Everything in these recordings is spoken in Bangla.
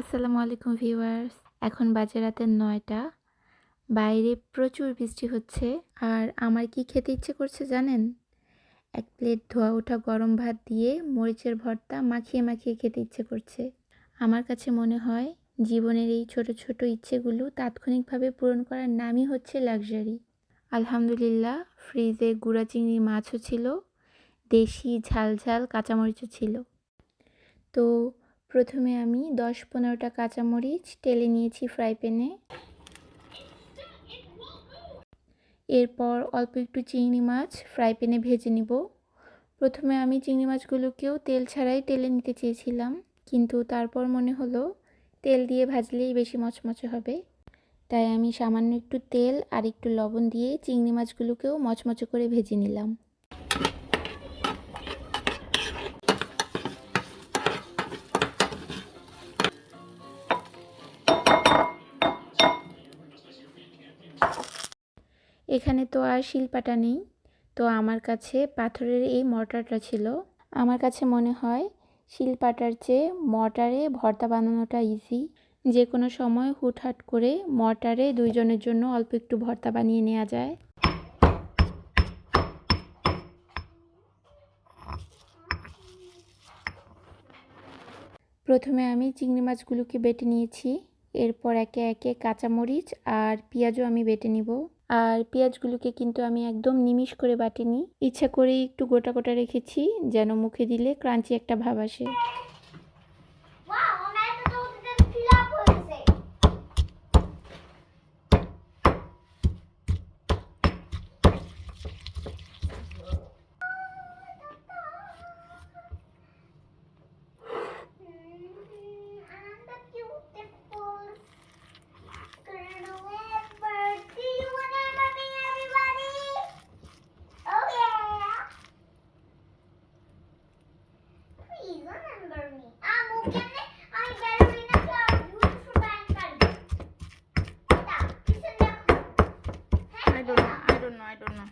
আসসালামু আলাইকুম ভিউয়ার্স, এখন বাজে রাতে নয়টা। বাইরে প্রচুর বৃষ্টি হচ্ছে, আর আমার কি খেতে ইচ্ছে করছে জানেন? এক প্লেট ধোয়া ওঠা গরম ভাত দিয়ে মরিচের ভর্তা মাখিয়ে মাখিয়ে খেতে ইচ্ছে করছে। আমার কাছে মনে হয় জীবনের এই ছোট ছোট ইচ্ছেগুলো তাৎক্ষণিকভাবে পূরণ করার নামই হচ্ছে লাক্সারি। আলহামদুলিল্লাহ, ফ্রিজে গুঁড়া চিংড়ি মাছও ছিল, দেশি ঝাল ঝাল কাঁচামরিচও ছিল। তো প্রথমে আমি দশ পনেরোটা কাঁচামরিচ টেলে নিয়েছি ফ্রাই প্যানে। এরপর অল্প একটু চিংড়ি মাছ ফ্রাই প্যানে ভেজে নিব। প্রথমে আমি চিংড়ি মাছগুলোকেও তেল ছাড়াই টেলে নিতে চেয়েছিলাম, কিন্তু তারপর মনে হলো তেল দিয়ে ভাজলেই বেশি মচমচে হবে। তাই আমি সামান্য একটু তেল আর একটু লবণ দিয়ে চিংড়ি মাছগুলোকেও মচমচে করে ভেজে নিলাম। এখানে তো আর শিলপাটা নেই। তো আমার কাছে পাথরের এই মর্টারটা ছিল। আমার কাছে মনে হয় শিলপাটার চেয়ে মর্টারে ভর্তা বানানোটা ইজি যে কোনো সময় হুটহাট করে মর্টারে দুইজনের জন্য অল্প একটু ভর্তা বানিয়ে নেওয়া যায়। প্রথমে আমি চিংড়ি মাছগুলোকে বেটে নিয়েছি। এরপর একে একে কাঁচামরিচ আর পেঁয়াজও আমি বেটে নিব। আর পেঁয়াজগুলোকে কিন্তু আমি একদম নিমিষ করে বাটিনি। ইচ্ছা করেই একটু গোটা গোটা রেখেছি, যেন মুখে দিলে ক্রাঞ্চি একটা ভাব আসে। I don't know, I don't know, I don't know.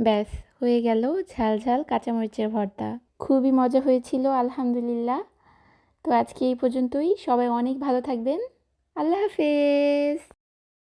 ব্যাস হয়ে গেল ঝাল ঝাল কাঁচামরিচের ভর্তা। খুবই মজা হয়েছিল আলহামদুলিল্লাহ। তো আজকে এই পর্যন্তই। সবাই অনেক ভালো থাকবেন। আল্লাহ হাফেজ।